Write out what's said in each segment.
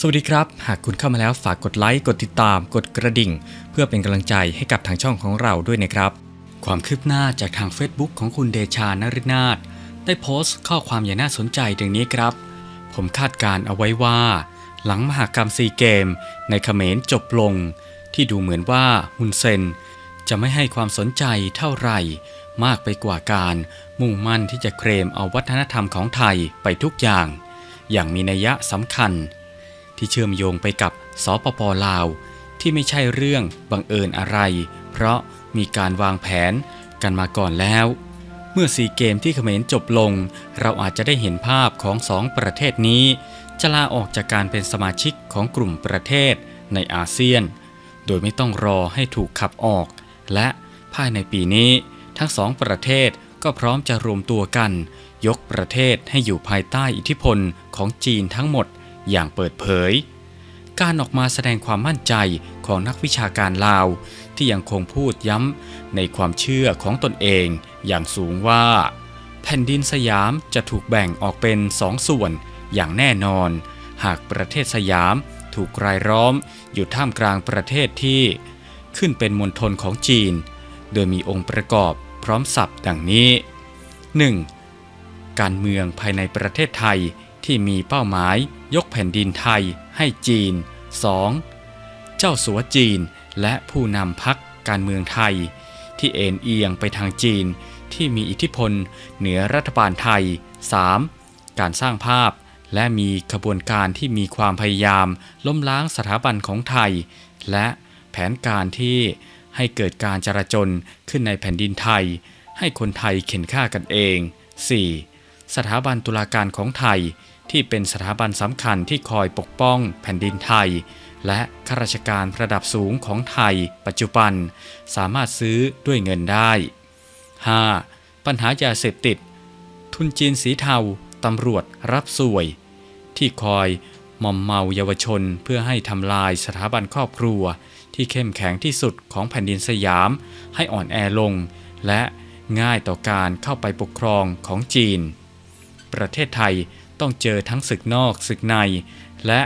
สวัสดีครับ หากคุณเข้ามาแล้วฝากกดไลค์กดติดตาม กดกระดิ่ง เพื่อเป็นกำลังใจให้กับทางช่องของเราด้วยนะครับ ความคืบหน้าจากทาง Facebook ของคุณเดชานรินาถได้โพสต์ข้อความอย่างน่าสนใจดังนี้ครับ ผมคาดการ์เอาไว้ว่า หลังมหากรรมซีเกม ในเขมรจบลง ที่ดูเหมือนว่าฮุนเซน จะไม่ให้ความสนใจเท่าไหร่ มากไปกว่าการ มุ่งมั่นที่จะเคลมเอาวัฒนธรรมของไทยไปทุกอย่าง อย่างมีนัยยะสำคัญ ที่เชื่อมโยงไปกับสปปลาว ที่ไม่ใช่เรื่องบังเอิญอะไร เพราะมีการวางแผนกันมาก่อนแล้ว เมื่อซีเกมที่เขมรจบลง เราอาจจะได้เห็นภาพของสองประเทศนี้ จะลาออกจากการเป็นสมาชิกของกลุ่มประเทศในอาเซียน โดยไม่ต้องรอให้ถูกขับออก และภายในปีนี้ ทั้งสองประเทศก็พร้อมจะรวมตัวกัน ยกประเทศให้อยู่ภายใต้อิทธิพลของจีนทั้งหมด อย่างเปิดเผย การออกมาแสดงความมั่นใจของนักวิชาการลาว ที่ยังคงพูดย้ำในความเชื่อของตนเองอย่างสูงว่า แผ่นดินสยามจะถูกแบ่งออกเป็นสองส่วนอย่างแน่นอน หากประเทศสยามถูกรายล้อมอยู่ท่ามกลางประเทศที่ ขึ้นเป็นมณฑลของจีน โดยมีองค์ประกอบพร้อมสับดังนี้ 1. การเมืองภายในประเทศไทยที่มีเป้าหมาย ยกแผ่นดินไทยให้จีน 2. เจ้าสัวจีนและผู้นำพักการเมืองไทย ที่เอ็นเอียงไปทางจีนที่มีอิทธิพลเหนือรัฐบาลไทย 3. การสร้างภาพและมีขบวนการที่มีความพยายามล้มล้างสถาบันของไทย และแผนการที่ให้เกิดการจราจนขึ้นในแผ่นดินไทย ให้คนไทยเข็นฆ่ากันเอง 4. สถาบันตุลาการของไทย ที่เป็นสถาบันสำคัญที่คอยปกป้องแผ่นดินไทย และข้าราชการระดับสูงของไทย ปัจจุบัน สามารถซื้อด้วยเงินได้ 5. ปัญหายาเสพติด ทุนจีนสีเทาตำรวจรับสวย ที่คอยมอมเมาเยาวชนเพื่อให้ทำลายสถาบันครอบครัว ที่เข้มแข็งที่สุดของแผ่นดินสยามให้อ่อนแอลง และง่ายต่อการเข้าไปปกครองของจีน ประเทศไทย ต้องเจอทั้งศึกนอกศึกใน และ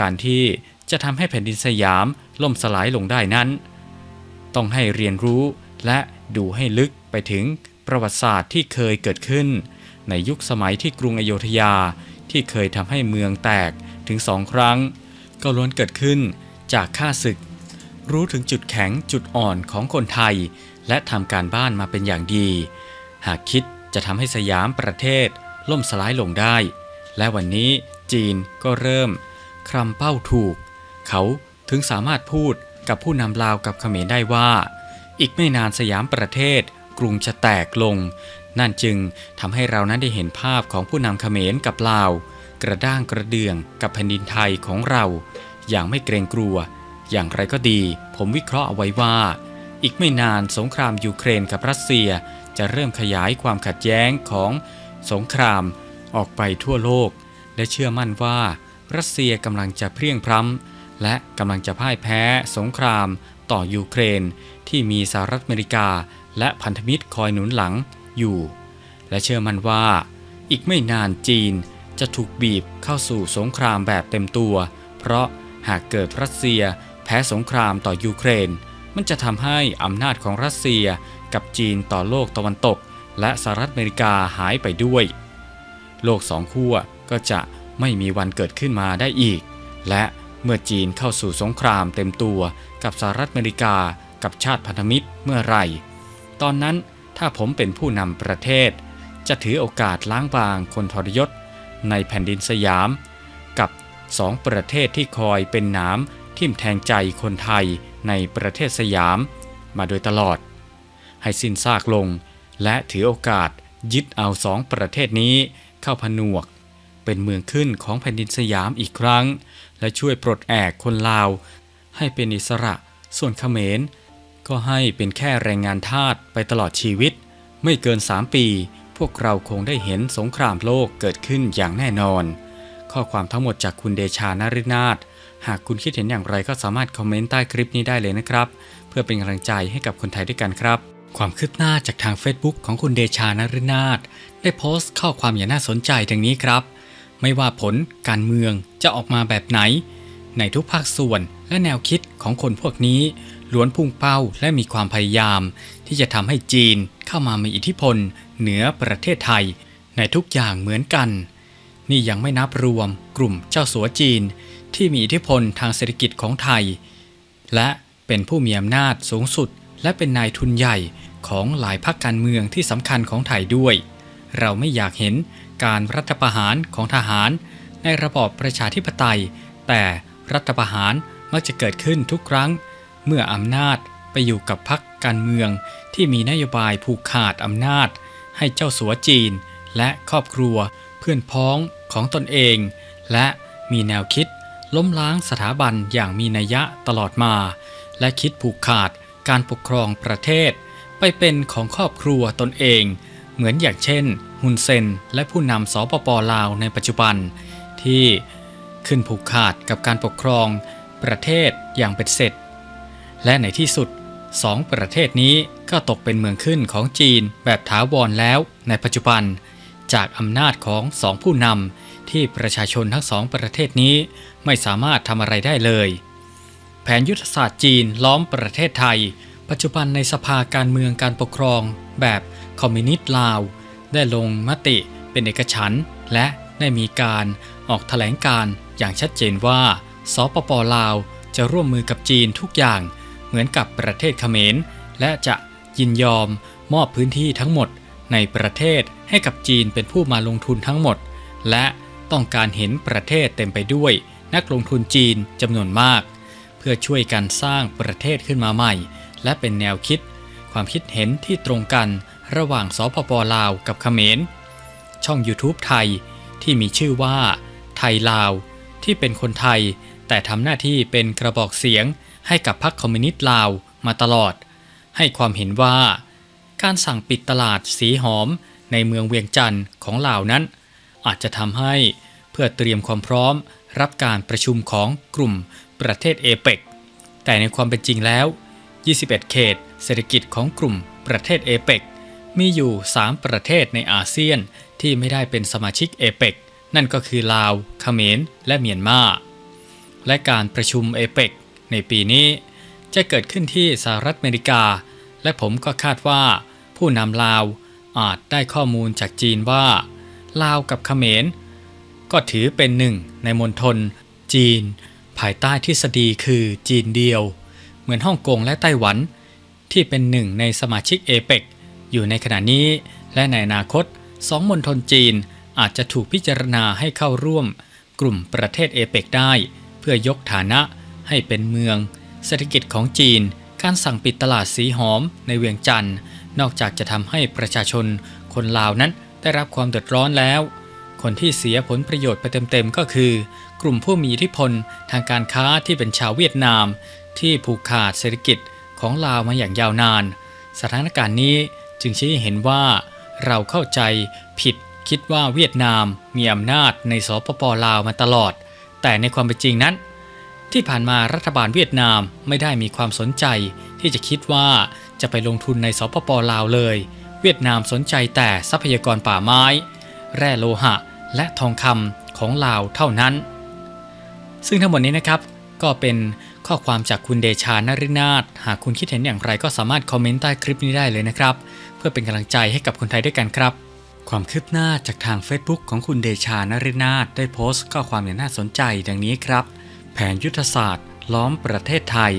การที่จะทำให้แผ่นดินสยามล่มสลายลงได้นั้น ต้องให้เรียนรู้และดูให้ลึกไปถึงประวัติศาสตร์ที่เคยเกิดขึ้น ในยุคสมัยที่กรุงอโยธยาที่เคยทำให้เมืองแตกถึงสองครั้ง ก็ล้วนเกิดขึ้นจากข้าศึก รู้ถึงจุดแข็งจุดอ่อนของคนไทย และทำการบ้านมาเป็นอย่างดี หากคิดจะทำให้สยามประเทศล่มสลายลงได้ และวันนี้จีนก็เริ่มคลำเป้าถูก เขาถึงสามารถพูดกับผู้นำลาวกับเขมรได้ว่า อีกไม่นานสยามประเทศ กรุงจะแตกลง นั่นจึงทำให้เรานั้นได้เห็นภาพของผู้นำเขมรกับลาว กระด้างกระเดืองกับแผ่นดินไทยของเรา อย่างไม่เกรงกลัว อย่างไรก็ดี ผมวิเคราะห์เอาไว้ว่า อีกไม่นานสงครามยูเครนกับรัสเซียจะเริ่มขยายความขัดแย้งของสงคราม ออกไปทั่วโลก และเชื่อมั่นว่ารัสเซียกำลังจะเพรียงพร้ำและกำลังจะพ่ายแพ้สงครามต่อยูเครน ที่มีสหรัฐอเมริกา และพันธมิตรคอยหนุนหลังอยู่ และเชื่อมั่นว่า อีกไม่นานจีนจะถูกบีบเข้าสู่สงครามแบบเต็มตัว เพราะหากเกิดรัสเซียแพ้สงครามต่อยูเครน มันจะทำให้อำนาจของรัสเซียกับจีนต่อโลกตะวันตก และสหรัฐอเมริกาหายไปด้วย โลกสองขั้วก็จะไม่มีวันเกิดขึ้นมาได้อีก และเมื่อจีนเข้าสู่สงครามเต็มตัวกับสหรัฐอเมริกากับชาติพันธมิตรเมื่อไหร่ ตอนนั้นถ้าผมเป็นผู้นำประเทศ จะถือโอกาสล้างบางคนทรยศในแผ่นดินสยาม กับสองประเทศที่คอยเป็นหนามทิ่มแทงใจคนไทยในประเทศสยาม มาโดยตลอด ให้สิ้นซากลงและถือโอกาสยึดเอาสองประเทศนี้ เข้าผนวก เป็นเมืองขึ้นของแผ่นดินสยามอีกครั้ง และช่วยปลดแอกคนลาว ให้เป็นอิสระ ส่วนเขมร ก็ให้เป็นแค่แรงงานทาสไปตลอดชีวิต ไม่เกิน 3 ปี พวกเราคงได้เห็นสงครามโลกเกิดขึ้นอย่างแน่นอน ข้อความทั้งหมดจากคุณเดชานารินาถหากคุณคิดเห็นอย่างไรก็สามารถคอมเมนต์ใต้คลิปนี้ได้เลยนะครับ เพื่อเป็นกำลังใจให้กับคนไทยด้วยกันครับ ความคืบหน้าจากทาง Facebook ของคุณเดชานรินาถได้โพสต์ข้อความอย่างน่าสนใจดังนี้ครับ ไม่ว่าผลการเมืองจะออกมาแบบไหน ในทุกภาคส่วนและแนวคิดของคนพวกนี้ ล้วนพุ่งเป้าและมีความพยายาม ที่จะทำให้จีนเข้ามามีอิทธิพล เหนือประเทศไทย ในทุกอย่างเหมือนกัน นี่ยังไม่นับรวมกลุ่มเจ้าสัวจีน ที่มีอิทธิพลทางเศรษฐกิจของไทย และเป็นผู้มีอำนาจสูงสุด และเป็นนายทุนใหญ่ของหลายพรรคการเมืองที่สำคัญของไทยด้วย เราไม่อยากเห็นการรัฐประหารของทหาร ในระบอบประชาธิปไตย แต่รัฐประหารมักจะเกิดขึ้นทุกครั้ง เมื่ออำนาจไปอยู่กับพรรคการเมืองที่มีนโยบายผูกขาดอำนาจ ให้เจ้าสัวจีน และครอบครัวเพื่อนพ้องของตนเอง และมีแนวคิดล้มล้างสถาบันอย่างมีนัยยะตลอดมา และคิดผูกขาด การปกครองประเทศ ไปเป็นของครอบครัวตนเอง เหมือนอย่างเช่นฮุนเซนและผู้นำสปปลาวในปัจจุบัน ที่ขึ้นผูกขาดกับการปกครองประเทศอย่างเป็นเสร็จ และในที่สุดสองประเทศนี้ก็ตกเป็นเมืองขึ้นของจีนแบบถาวรแล้วในปัจจุบัน จากอำนาจของสองผู้นำที่ประชาชนทั้งสองประเทศนี้ไม่สามารถทำอะไรได้เลย แผนยุทธศาสตร์จีนล้อมประเทศไทย ปัจจุบันในสภาการเมืองการปกครอง แบบคอมมิวนิสต์ลาว ได้ลงมติเป็นเอกฉันท์และได้มีการออกแถลงการ์อย่างชัดเจนว่า สปปลาวจะร่วมมือกับจีนทุกอย่าง เหมือนกับประเทศเขมร และจะยินยอมมอบพื้นที่ทั้งหมดในประเทศให้กับจีนเป็นผู้มาลงทุนทั้งหมด และต้องการเห็นประเทศเต็มไปด้วย นักลงทุนจีนจำนวนมาก พื่อช่วยกันสร้างประเทศขึ้นมาใหม่ และเป็นแนวคิด ความคิดเห็นที่ตรงกันระหว่างสปปลาวกับเขมร ช่อง YouTube ไทยที่มีชื่อว่า ไทยลาว ที่เป็นคนไทย แต่ทำหน้าที่เป็นกระบอกเสียงให้กับพรรคคอมมิวนิสต์ลาวมาตลอด ให้ความเห็นว่า การสั่งปิดตลาดสีหอมในเมืองเวียงจันทร์ของลาวนั้น อาจจะทำให้เพื่อเตรียมความพร้อมรับการประชุมของกลุ่ม ประเทศเอเปกแต่ในความเป็นจริงแล้ว 21 เขต เศรษฐกิจของกลุ่มประเทศเอเปกมีอยู่ 3 ประเทศในอาเซียนที่ไม่ได้เป็นสมาชิกเอเปกนั่นก็คือลาวเขมร และเมียนมา และการประชุมเอเปกในปีนี้จะเกิดขึ้นที่สหรัฐอเมริกา และผมก็คาดว่า ผู้นำลาวอาจได้ข้อมูลจากจีนว่า ลาวกับเขมร ก็ถือเป็นหนึ่งในมณฑลจีน ภายใต้ทฤษฎีคือจีนเดียว เหมือนฮ่องกงและไต้หวัน ที่เป็นหนึ่งในสมาชิกเอเปกอยู่ในขณะนี้ และในอนาคตสองมณฑลจีนอาจจะถูกพิจารณาให้เข้าร่วม กลุ่มประเทศเอเปกได้ เพื่อยกฐานะให้เป็นเมือง เศรษฐกิจของจีน การสั่งปิดตลาดสีหอมในเวียงจันทร์นอกจากจะทำให้ประชาชนคนลาวนั้นได้รับความเดือดร้อนแล้ว คนที่เสียผลประโยชน์ไปเต็มๆก็คือ กลุ่มผู้มีอิทธิพลทางการค้าที่เป็นชาวเวียดนาม ที่ผูกขาดเศรษฐกิจของลาวมาอย่างยาวนาน สถานการณ์นี้จึงชี้ให้เห็นว่า เราเข้าใจผิดคิดว่าเวียดนามมีอำนาจในสปปลาวมาตลอด แต่ในความเป็นจริงนั้น ที่ผ่านมารัฐบาลเวียดนามไม่ได้มีความสนใจที่จะคิดว่าจะไปลงทุนในสปปลาวเลย เวียดนามสนใจแต่ทรัพยากรป่าไม้ แร่โลหะ และทองคำของลาวเท่านั้น ซึ่งทั้งหมดนี้นะครับก็เป็นข้อความจากคุณเดชานรินาถหากคุณคิดเห็นอย่างไรก็สามารถคอมเมนต์ใต้คลิปนี้ได้เลยนะครับ เพื่อเป็นกำลังใจให้กับคนไทยด้วยกันครับ ความคืบหน้าจากทาง Facebook ของคุณเดชานรินาถได้โพสต์ข้อความอย่างน่าสนใจดังนี้ครับ แผนยุทธศาสตร์ ล้อมประเทศไทย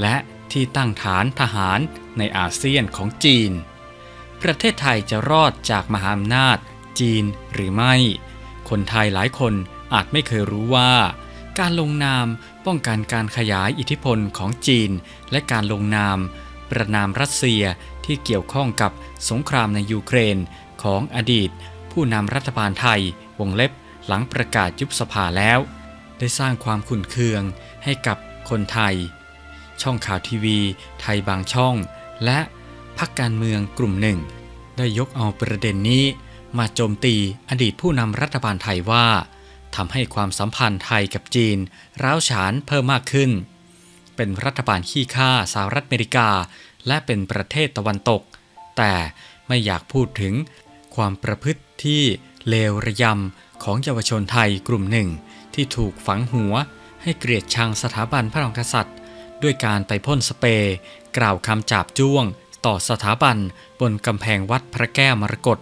และที่ตั้งฐานทหารในอาเซียนของจีน ประเทศไทยจะรอดจากมหาอำนาจ จีนหรือไม่ คนไทยหลายคนอาจไม่เคยรู้ว่า การลงนามป้องกันการขยายอิทธิพลของจีน และการลงนาม ประนามรัสเซียที่เกี่ยวข้องกับสงครามในยูเครนของอดีต ผู้นำรัฐบาลไทยวงเล็บหลังประกาศยุบสภาแล้ว ได้สร้างความขุ่นเคืองให้กับคนไทย ช่องข่าวทีวี ไทยบางช่อง และพรรคการเมืองกลุ่มหนึ่ง ได้ยกเอาประเด็นนี้ มาโจมตีอดีตผู้นำรัฐบาลไทยว่า ทำให้ความสัมพันธ์ไทยกับจีน ร้าวฉานเพิ่มมากขึ้น เป็นรัฐบาลขี้ข้าสหรัฐอเมริกา และเป็นประเทศตะวันตก แต่ไม่อยากพูดถึงความประพฤติที่เลวระยำของเยาวชนไทยกลุ่มหนึ่ง ที่ถูกฝังหัวให้เกลียดชังสถาบันพระมหากษัตริย์ ด้วยการไปพ่นสเปรย์กล่าวคำจาบจ้วง ต่อสถาบันบนกำแพงวัดพระแก้วมรกต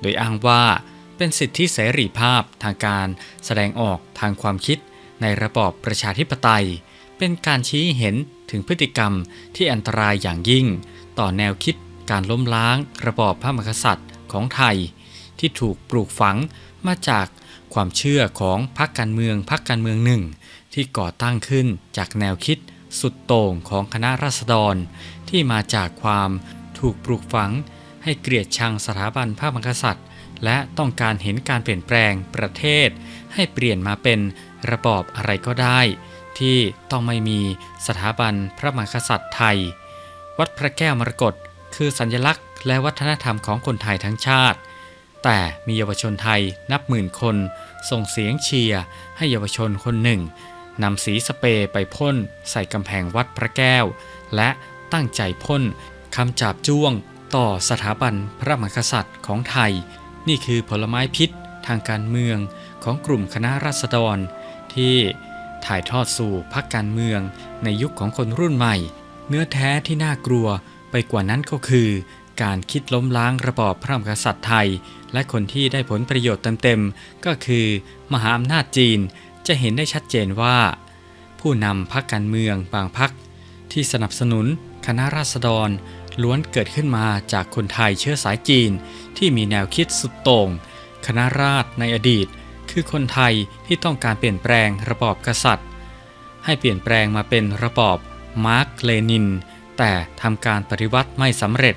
โดยอ้างว่า เป็นสิทธิเสรีภาพทางการแสดงออกทางความคิดในระบอบประชาธิปไตย เป็นการชี้เห็นถึงพฤติกรรมที่อันตรายอย่างยิ่ง ต่อแนวคิดการล้มล้างระบอบพระมหากษัตริย์ของไทย ที่ถูกปลูกฝังมาจากความเชื่อของพรรคการเมืองพรรคการเมืองหนึ่ง ที่ก่อตั้งขึ้นจากแนวคิดสุดโต่งของคณะราษฎร ที่มาจากความถูกปลูกฝังให้เกลียดชังสถาบันพระมหากษัตริย์ และต้องการเห็นการเปลี่ยนแปลงประเทศ ให้เปลี่ยนมาเป็นระบอบอะไรก็ได้ ที่ต้องไม่มีสถาบันพระมหากษัตริย์ไทย วัดพระแก้วมรกตคือสัญลักษณ์ และวัฒนธรรมของคนไทยทั้งชาติ แต่มีเยาวชนไทยนับหมื่นคน ส่งเสียงเชียร์ให้เยาวชนคนหนึ่งนำสีสเปรย์ไปพ่นใส่กำแพงวัดพระแก้ว และตั้งใจพ่นคำจาบจ้วงต่อสถาบันพระมหากษัตริย์ของไทย นี่คือผลไม้พิษทางการเมืองของกลุ่มคณะราษฎร ที่ถ่ายทอดสู่พรรคการเมืองในยุคของคนรุ่นใหม่ เนื้อแท้ที่น่ากลัวไปกว่านั้นก็คือ การคิดล้มล้างระบอบพระมหากษัตริย์ไทย และคนที่ได้ผลประโยชน์เต็มๆ ก็คือ มหาอำนาจจีนจะเห็นได้ชัดเจนว่า ผู้นำพรรคการเมืองบางพรรคที่สนับสนุนคณะราษฎร ล้วนเกิดขึ้นมาจากคนไทยเชื้อสายจีนที่มีแนวคิดสุดโต่งคณะราษฎรในอดีต คือคนไทยที่ต้องการเปลี่ยนแปลงระบอบกษัตริย์ ให้เปลี่ยนแปลงมาเป็นระบอบมาร์กเลนิน แต่ทำการปฏิวัติไม่สำเร็จ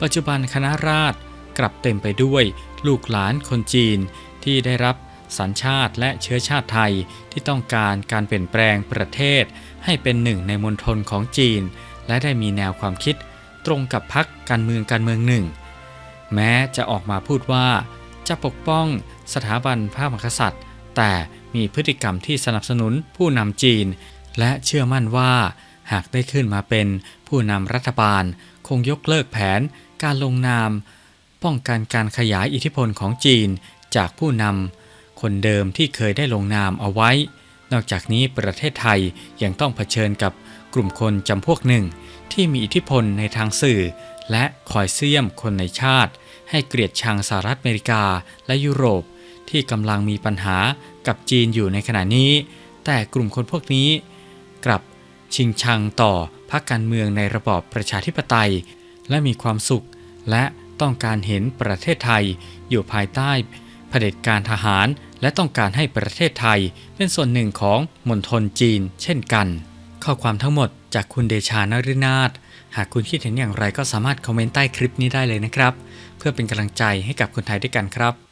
ปัจจุบันคณะราษฎรกลับเต็มไปด้วยลูกหลานคนจีนที่ได้รับสัญชาติและเชื้อชาติไทยที่ต้องการการเปลี่ยนแปลงประเทศให้เป็นหนึ่งในมณฑลของจีน และได้มีแนวความคิด ตรงกับพรรคการเมืองการเมืองหนึ่ง แม้จะออกมาพูดว่าจะปกป้องสถาบันพระมหากษัตริย์ แต่มีพฤติกรรมที่สนับสนุนผู้นำจีน และเชื่อมั่นว่าหากได้ขึ้นมาเป็นผู้นำรัฐบาล คงยกเลิกแผนการลงนาม ป้องกันการขยายอิทธิพลของจีนจากผู้นำคนเดิมที่เคยได้ลงนามเอาไว้ นอกจากนี้ประเทศไทยยังต้องเผชิญกับกลุ่มคนจำพวกหนึ่ง ที่มีอิทธิพลในทางสื่อ และคอยเสี่ยมคนในชาติ ให้เกลียดชังสหรัฐอเมริกาและยุโรป ที่กำลังมีปัญหากับจีนอยู่ในขณะนี้ แต่กลุ่มคนพวกนี้ กลับชิงชังต่อพรรคการเมืองในระบอบประชาธิปไตย และมีความสุข และต้องการเห็นประเทศไทยอยู่ภายใต้เผด็จการทหาร และต้องการให้ประเทศไทยเป็นส่วนหนึ่งของมณฑลจีน เช่นกัน ข้อความทั้งหมดจากคุณเดชานฤนาถหากคุณคิดเห็นอย่างไรก็สามารถคอมเมนต์ใต้คลิปนี้ได้เลยนะครับ เพื่อเป็นกำลังใจให้กับคนไทยด้วยกันครับ